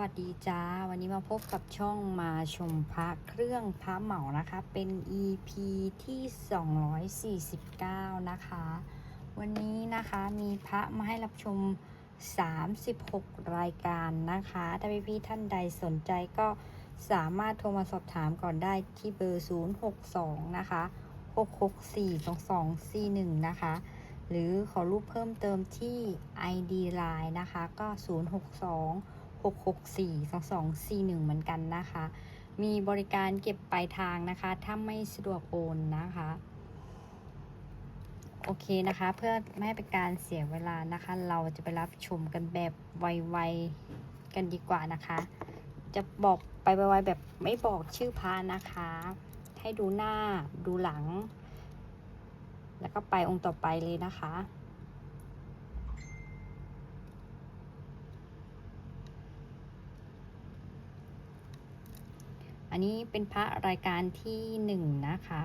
วัสดีจ้า วันนี้มาพบกับช่องมาชมพระเครื่องพระเหมานะคะ เป็น EP ที่ 249 นะคะ วันนี้นะคะมีพระมาให้รับชม 36 รายการนะคะ ถ้าพี่ๆท่านใดสนใจก็สามารถโทรมาสอบถามก่อนได้ที่เบอร์ 062 นะคะ 6642241 นะคะหรือขอรูปเพิ่มเติมที่ ID Line นะคะ ก็ 062 664 2241 เหมือนกันนะคะ มีบริการเก็บปลายทางนะคะ ถ้าไม่สะดวกโอนนะคะ โอเคนะคะ เพื่อไม่ให้เป็นการเสียเวลานะคะ เราจะไปรับชมกันแบบไวๆกันดีกว่านะคะ จะบอกไปไวๆแบบไม่บอกชื่อพานะคะ ให้ดูหน้าดูหลัง แล้วก็ไปองค์ต่อไปเลยนะคะ นนี้เป็นพระรายการที่หนึ่งนะคะ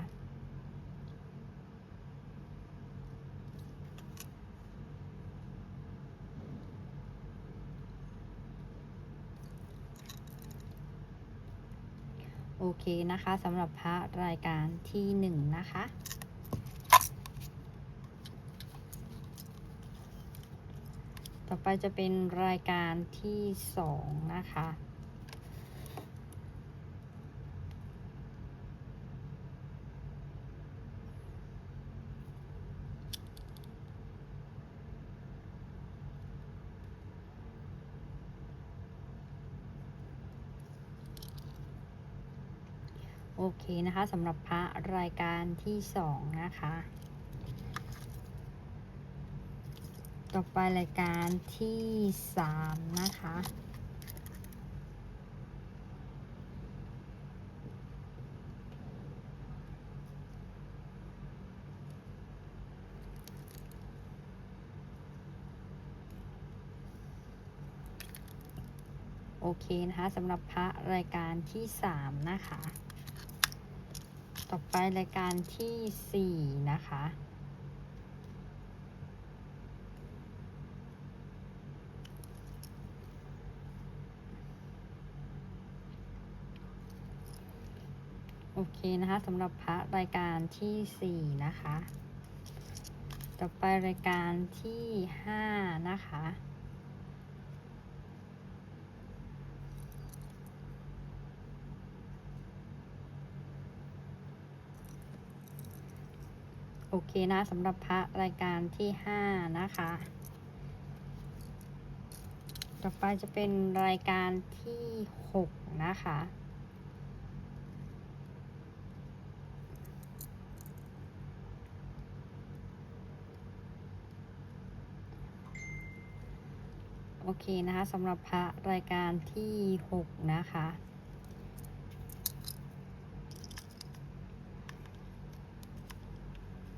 โอเคนะคะสำหรับพระรายการที่หนึ่งนะคะต่อไปจะเป็นรายการที่สองนะคะ เคนะคะสำหรับพระรายการที่สองนะคะ ต่อไปรายการที่สามนะคะโอเคนะคะสำหรับพระรายการที่สามนะคะ ต่อไปรายการที่สี่นะคะ โอเคนะคะสำหรับพระรายการที่สี่นะคะ ต่อไปรายการที่ห้านะคะ โอเคนะสำหรับพระรายการที่ห้านะคะ ต่อไปจะเป็นรายการที่หกนะคะ โอเคนะคะสำหรับพระรายการที่หกนะคะ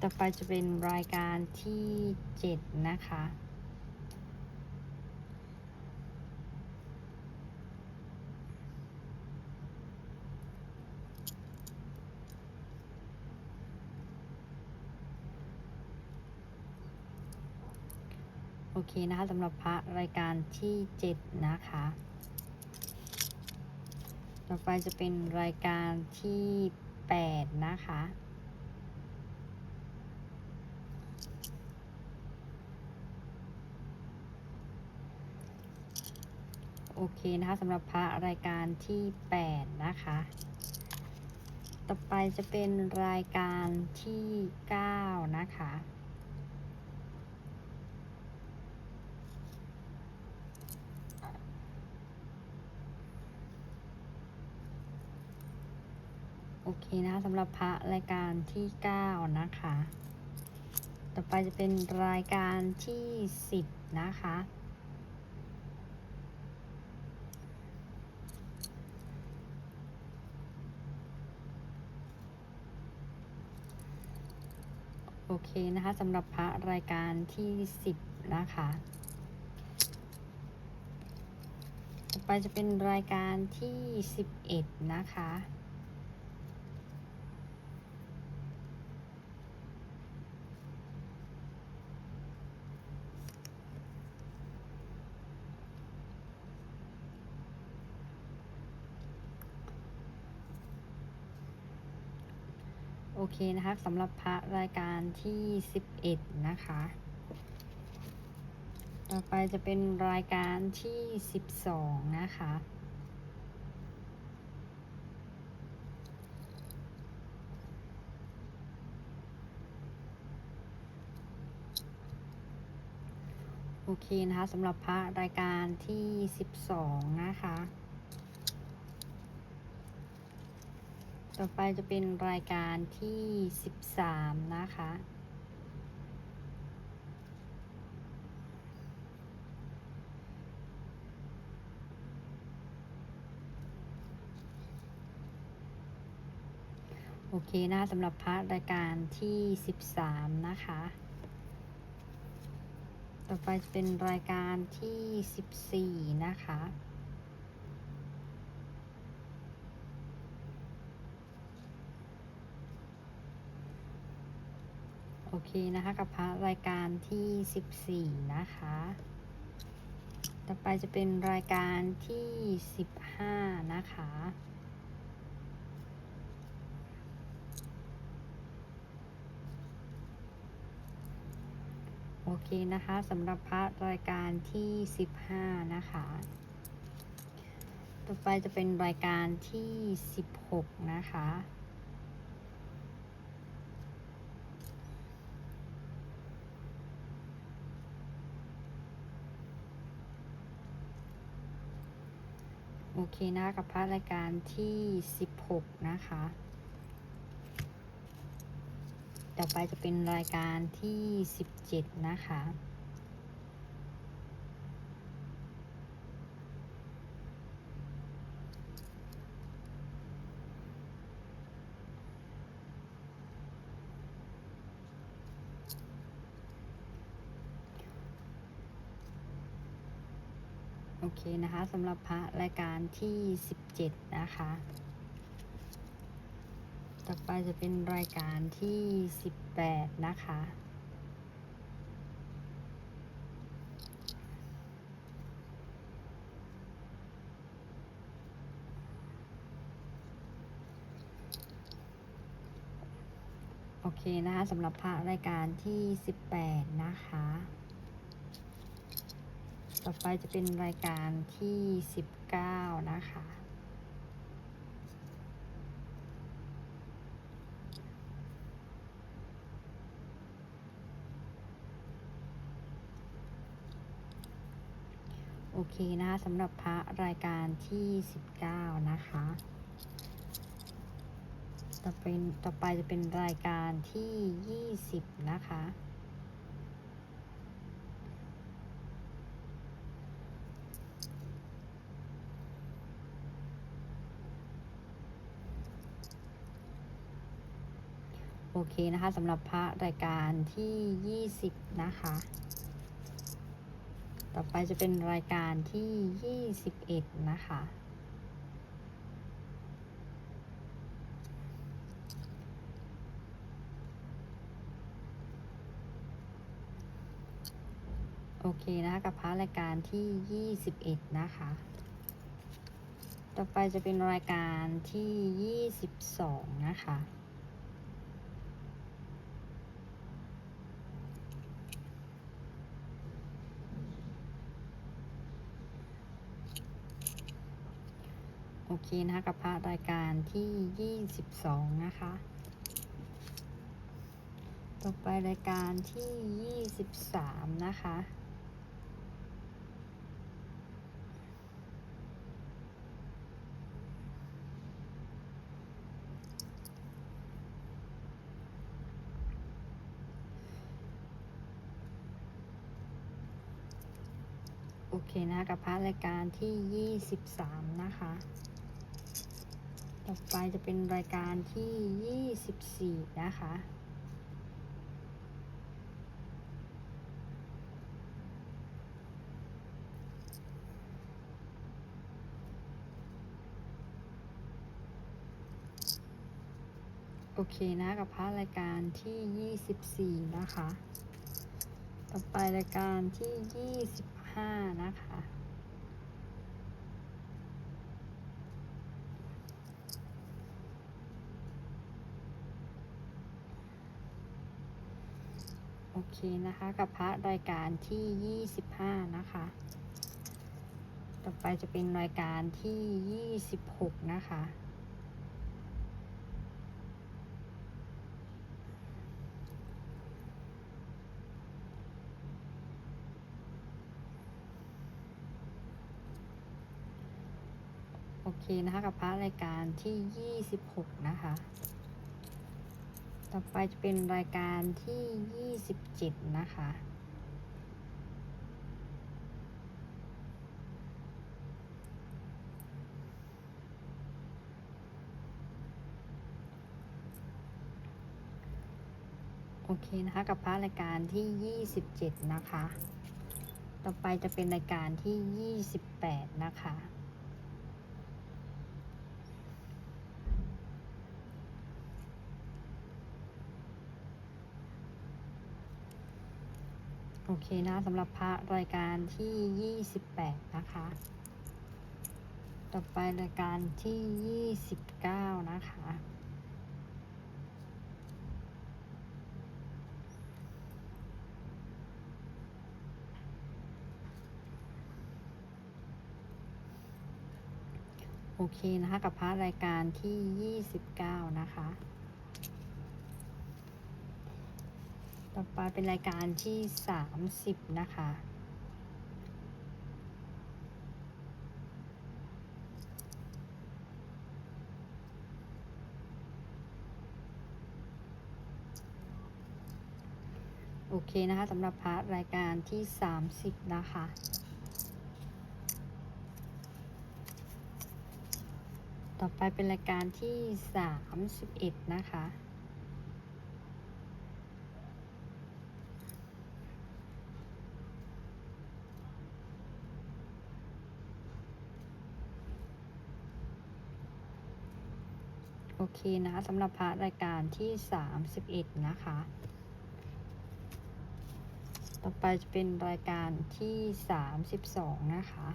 ต่อไปจะเป็นรายการที่เจ็ดนะคะ โอเคนะคะสำหรับพระรายการที่เจ็ดนะคะ ต่อไปจะเป็นรายการที่แปดนะคะ โอเคนะคะสำหรับพระรายการที่ 8 นะคะ ต่อไปจะเป็นรายการที่ 9 นะคะโอเคนะคะสำหรับพระรายการที่ 9 นะคะ ต่อไปจะเป็นรายการที่ 10 นะคะ โอเคนะคะสำหรับพระรายการที่10นะคะต่อไปจะเป็นรายการที่11นะคะ โอเคนะคะสำหรับพระรายการที่11นะคะ ต่อไปจะเป็นรายการที่12นะคะโอเคนะคะสำหรับพระรายการที่ 12 นะคะ ต่อไปจะเป็นรายการที่ 13 นะคะ โอเคนะสำหรับพระรายการที่ 13 นะคะ ต่อไปจะเป็นรายการที่ 14 นะคะ อเคนะคะกับพระรายการที่ 14 นะคะ ต่อไปจะเป็นรายการที่ 15 นะคะ โอเคนะคะสำหรับพระรายการที่ 15 นะคะ ต่อไปจะเป็นรายการที่ 16 นะคะ โอเคนะกับพระรายการที่ 16 นะคะ ต่อไปจะเป็นรายการที่ 17 นะคะ เคนะคะสำหรับพระรายการที่ 17 นะคะ ต่อไปจะเป็นรายการที่ 18 นะคะ โอเคนะคะสำหรับพระรายการที่ 18 นะคะ ต่อไปจะเป็นรายการที่19นะคะ โอเคนะคะสำหรับพระรายการที่19นะคะต่อไปต่อไปจะเป็นรายการที่20นะคะ โอเคนะคะสำหรับพระรายการที่ 20 นะคะ ต่อไปจะเป็นรายการที่ 21 นะคะ โอเคนะคะกับพระรายการที่ 21 นะคะ ต่อไปจะเป็นรายการที่ 22 นะคะ เคนะคะกับพระรายการที่ 22 นะคะ ต่อไปรายการที่ 23 นะคะ โอเคนะกับพระรายการที่ 23 นะคะ ต่อไปจะเป็นรายการที่ 24 นะคะ โอเคนะกับพระรายการที่ 24 นะคะ ต่อไปรายการที่ 25 นะคะ โโอเคนะคะ กับพระรายการที่ 25 นะคะ ต่อไปจะเป็นรายการที่ 26 นะคะ โอเคนะคะ กับพระรายการที่ 26 นะคะ ต่อไปจะเป็นรายการที่ 27 นะคะ โอเคนะคะ กับพระรายการที่ 27 นะคะ ต่อไปจะเป็นรายการที่ 28 นะคะ โอเคนะสำหรับพระรายการที่ 28 นะคะ ต่อไปรายการที่ 29 นะคะ โอเคนะคะ กับพระรายการที่ 29 นะคะ ต่อ ไปเป็นรายการที่ 30 นะคะ โอเคนะคะสำหรับพาร์ทรายการที่ 30 นะคะต่อไปเป็นรายการที่ 31 นะคะ เคนะสำหรับพาร์ทรายการที่ 31 นะคะ ต่อไปจะเป็นรายการที่ 32 นะคะ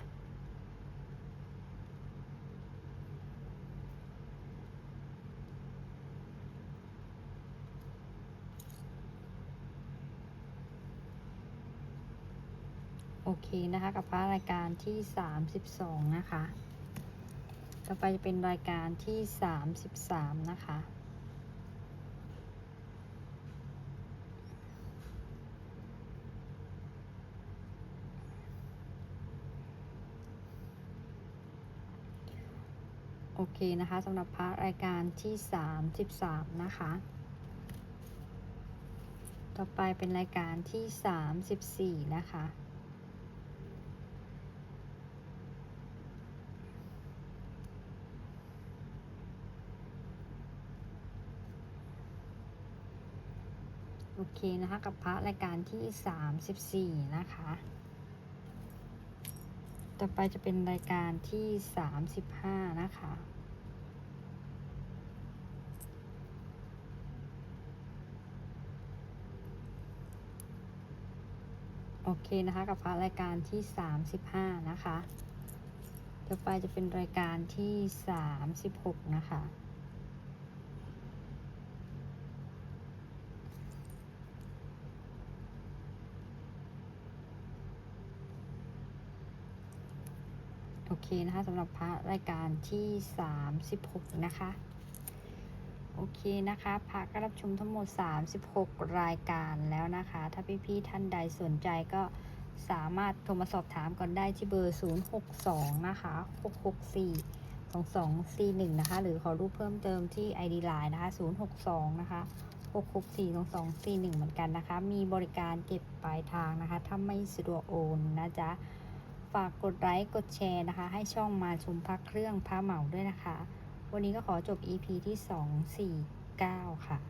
โอเคนะคะ กับพระรายการที่ 32 นะคะ ต่อไปจะเป็นรายการที่ 33 นะคะ โอเคนะคะสำหรับพระรายการที่ 33 นะคะ ต่อไปเป็นรายการที่ 34 นะคะ เคนะคะ กับพระรายการที่ 34 นะคะ ต่อไปจะเป็นรายการที่ 35 นะคะโอเคนะคะกับพระรายการที่ 35 นะคะ ต่อไปจะเป็นรายการที่ 36 นะคะ เคนะคะสำหรับพระรายการที่ 36 นะคะ โอเคนะคะ พระก็รับชมทั้งหมด 36 รายการแล้วนะคะ ถ้าพี่ๆท่านใดสนใจก็สามารถโทรมาสอบถามก่อนได้ที่เบอร์ 062 นะคะ 664 2241 นะคะ หรือขอรูปเพิ่มเติมที่ ID Line นะคะ 062 นะคะ 664 2241 เหมือนกันนะคะ มีบริการเก็บปลายทางนะคะ ถ้าไม่สะดวกโอนนะจ๊ะ ฝากกดไลค์กดแชร์นะคะ ให้ช่องมาชมพักเครื่องพระเหมาด้วยนะคะ วันนี้ก็ขอจบ EP ที่ 249 ค่ะ